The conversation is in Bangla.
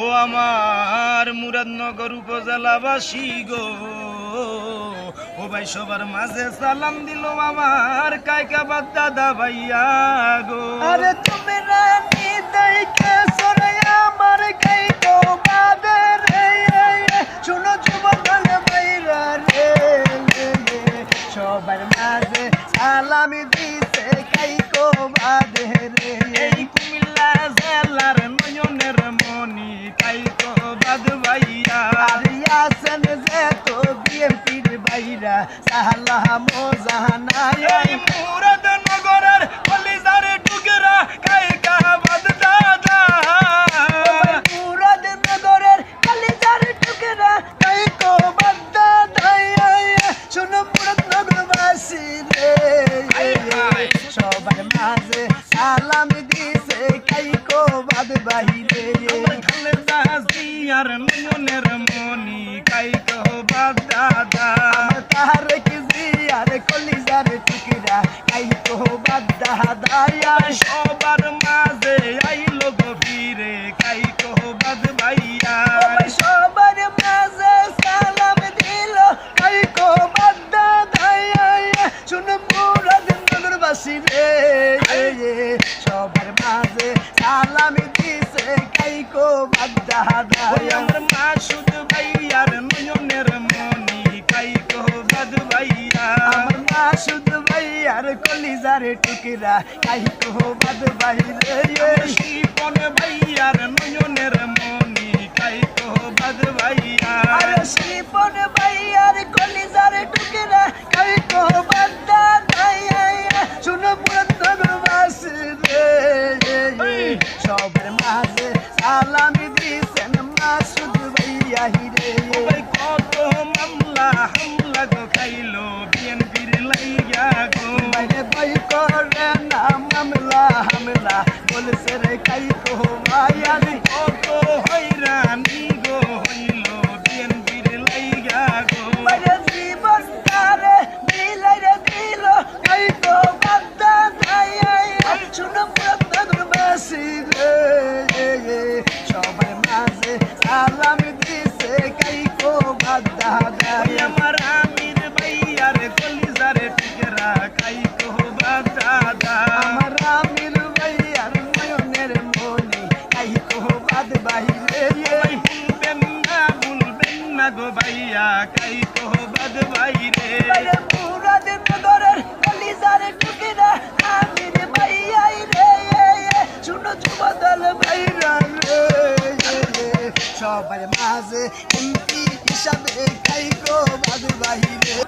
ও আমার মুরাদনগর উপজেলাবাসী গো। ও ভাই সবার মাঝে সালাম দিল আমার কায়কাবাদ দাদা ভাইয়া গো। আরে তুমি রানী দাইকে সরে আমার গাই বাদে রে। শুনো যুবদল বাইরা রে রে, রে। সবার মাঝে সালামি দিছে কাই কো বাদে রে। বাইরা সালাম জাহানায় এই মুরাদ নগরের কালিজার টুকরা তাই কো বাদ্দা শুনো মুরাদ নগরবাসী রে সবার মাঝে সালাম দিছে কাই কো বাহিরে আমার খালের দাসিয়ার নয়নের মনি দাদা কাই কো বাদ্দা দায়া সবার মাঝে আইলো গভীরে কাইকাবাদ ভাইয়া সবার মাঝে সালাম দিল কাই কো বাদ্দা দায়া শুনো মুরাদ নগরবাসী রে সবার মাঝে সালাম দিছে কাই কো বাদ্দা ওই ভাইয়ার কলিজার টুকরা কাই কো বাদ বাহিরে। শিপন ভাইয়ার নয়নের মনি কাইকাবাদ ভাইয়া। আরে শিপন ভাইয়ার কলিজার টুকরা কাই কো দায়া শুনো পুরো নগরবাসী রে। সবার মাঝে সালাম দিছেন ভাইয়া হিরে। সালাম দিছে কাই কো বাদ্দা দায়া আমার আমির ভাইয়ার কলিজার টিকরা খাই কো বাদাদা আমার আমির ভাইয়ার নয়নের মনি কাই কো বাদ ওই শুনবেন না বলবেন না গো ভাইয়া খাই বাদ বাইরে মুরাদ নগরের কলিজার টুকিরা সবার মাঝে এমপি হিসাবে তাই গো বাদ বাহিরে।